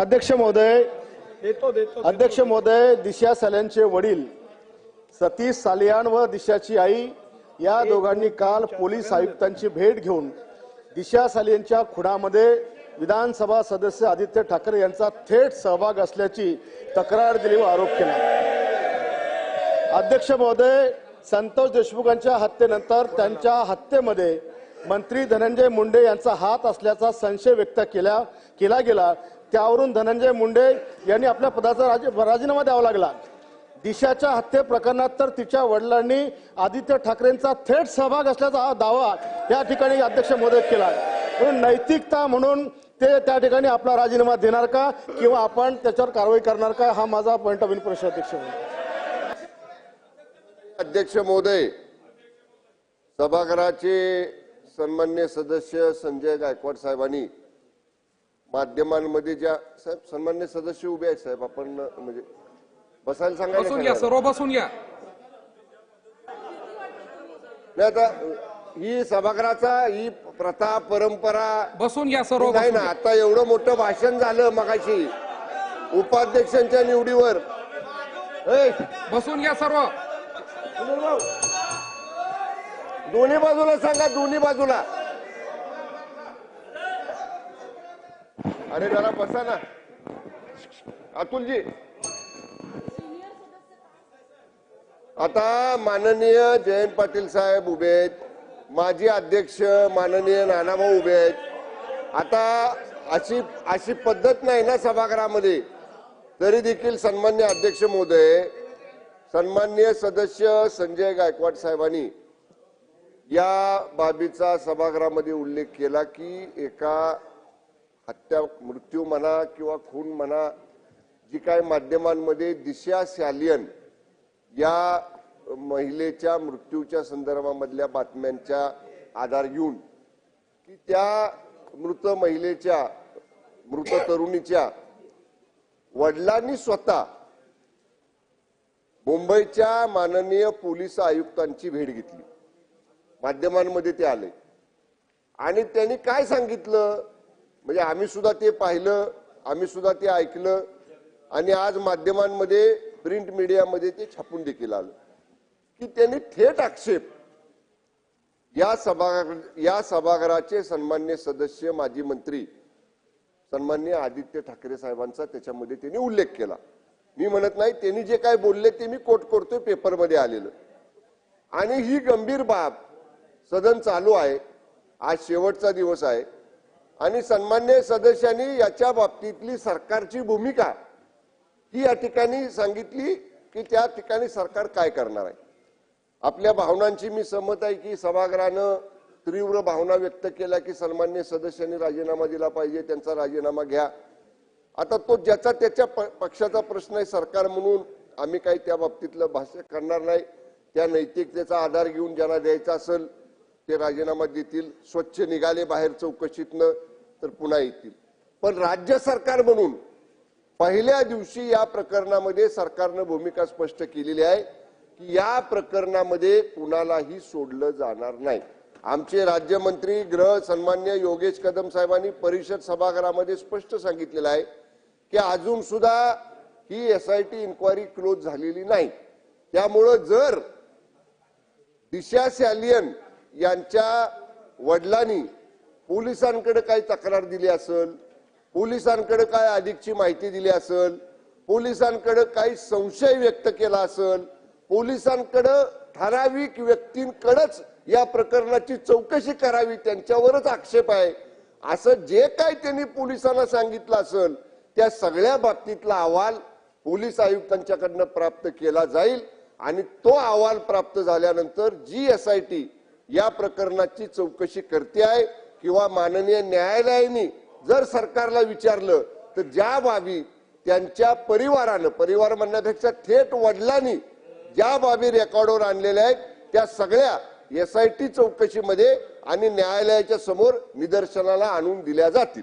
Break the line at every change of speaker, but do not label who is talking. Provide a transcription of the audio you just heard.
अध्यक्ष महोदय
देतो देतो
अध्यक्ष महोदय दिशा साल्यांचे वडील सतीश सालियान व दिशाची आई या दोघांनी काल पोलीस आयुक्तांची भेट घेऊन दिशा सालियांच्या खुनामध्ये विधानसभा सदस्य आदित्य ठाकरे यांचा थेट सहभाग असल्याची तक्रार दिली व आरोप केला. अध्यक्ष महोदय संतोष देशमुखांच्या हत्येनंतर त्यांच्या हत्येमध्ये मंत्री धनंजय मुंडे यांचा हात असल्याचा संशय व्यक्त केला केला गेला. त्यावरून धनंजय मुंडे यांनी आपल्या पदाचा राजी- राजीनामा द्यावा लागला. दिशाच्या हत्ये प्रकरणात तर तिच्या वडिलांनी आदित्य ठाकरेंचा थेट सहभाग असल्याचा हा दावा या ठिकाणी अध्यक्ष महोदय केला म्हणून नैतिकता म्हणून ते त्या ठिकाणी आपला राजीनामा देणार का किंवा आपण त्याच्यावर कारवाई करणार का हा माझा पॉईंट ऑफ व्ह्यू अध्यक्ष
अध्यक्ष महोदय सभागृहाचे सन्मान्य सदस्य संजय गायकवाड साहेबांनी माध्यमांमध्ये ज्या साहेब सन्मान्य सदस्य उभे आहेत साहेब आपण म्हणजे बसायला सांगायला
बसून घ्या
सांगा.
सर्व बसून घ्या
नाही आता ही सभागृहाचा ही प्रथा परंपरा
बसून घ्या सर्व
नाही
बसून
ना
घ्या.
आता एवढं मोठं भाषण झालं मगाशी उपाध्यक्षांच्या निवडीवर ए,
बसून घ्या सर्व
दोन्ही बाजूला सांगा दोन्ही बाजूला अरे जरा बसा ना. अतुलजी. आता माननीय जयंत पाटील साहेब उभे आहेत. माजी अध्यक्ष माननीय नानाभाऊ उभे आहेत. आता अशी अशी पद्धत नाही ना सभागृहामध्ये. तरी देखील सन्मान्य अध्यक्ष महोदय सन्मान्य सदस्य संजय गायकवाड साहेबांनी या बाबीचा सभागृहामध्ये उल्लेख केला की एका हत्या मृत्यू म्हणा किंवा खून म्हणा जी काय माध्यमांमध्ये दिशा सॅलियन या महिलेच्या मृत्यूच्या संदर्भामधल्या बातम्यांच्या आधार घेऊन की त्या मृत महिलेच्या मृत तरुणीच्या वडिलांनी स्वतः मुंबईच्या माननीय पोलीस आयुक्तांची भेट घेतली. माध्यमांमध्ये ते आले. आणि त्यांनी काय सांगितलं? म्हणजे आम्ही सुद्धा ते पाहिलं आम्ही सुद्धा ते ऐकलं आणि आज माध्यमांमध्ये प्रिंट मीडियामध्ये ते छापून देखील आलं. की त्यांनी थेट आक्षेप या सभा या सभागृहाचे सन्मान्य सदस्य माजी मंत्री सन्मान्य आदित्य ठाकरे साहेबांचा त्याच्यामध्ये त्यांनी उल्लेख केला. मी म्हणत नाही त्यांनी जे काय बोलले ते मी कोट करतोय पेपरमध्ये आलेलं. आणि ही गंभीर बाब सदन चालू आहे. आज शेवटचा दिवस आहे. आणि सन्मान्य सदस्यांनी याच्या बाबतीतली सरकारची भूमिका ही या ठिकाणी सांगितली की त्या ठिकाणी सरकार काय करणार आहे. आपल्या भावनांची मी सहमत आहे की सभागृहानं तीव्र भावना व्यक्त केल्या की सन्मान्य सदस्यांनी राजीनामा दिला पाहिजे त्यांचा राजीनामा घ्या. आता तो ज्याचा त्याच्या प- पक्षाचा प्रश्न आहे सरकार म्हणून आम्ही काही त्या बाबतीतलं भाष्य करणार नाही. त्या नैतिकतेचा आधार घेऊन ज्यांना द्यायचा असेल ते राजीनामा देतील. स्वच्छ निघाले बाहेर चौकशीतनं. तर पुन्हा येतील. पण राज्य सरकार म्हणून पहिल्या दिवशी या प्रकरणामध्ये सरकारनं भूमिका स्पष्ट केलेली आहे की या प्रकरणामध्ये कुणालाही सोडलं जाणार नाही. आमचे राज्यमंत्री ग्रह सन्मान्य योगेश कदम साहेबांनी परिषद सभागृहामध्ये स्पष्ट सांगितलेलं आहे की अजून सुद्धा ही S I T inquiry close झालेली नाही. त्यामुळं जर दिशा सॅलियन यांच्या वडिलांनी पोलिसांकडे काही तक्रार दिली असेल? पोलिसांकडे काय अधिकची माहिती दिली असेल? पोलिसांकडे काही संशय व्यक्त केला असेल? पोलिसांकडे ठराविक व्यक्तींकडेच या प्रकरणाची चौकशी करावी त्यांच्यावरच आक्षेप आहे. असं जे काय त्यांनी पोलिसांना सांगितलं असेल त्या सगळ्या बाबतीतला अहवाल पोलीस आयुक्तांच्याकडनं प्राप्त केला जाईल आणि तो अहवाल प्राप्त झाल्यानंतर जी एस आय टी या प्रकरणाची चौकशी करते आहे किंवा माननीय न्यायालयाने जर सरकारला विचारलं तर ज्या बाबी त्यांच्या परिवारानं परिवार म्हणण्यापेक्षा थेट वडिलांनी ज्या बाबी रेकॉर्डवर आणलेल्या आहेत त्या सगळ्या एस आय टी चौकशीमध्ये आणि न्यायालयाच्या समोर निदर्शनाला आणून दिल्या जातील.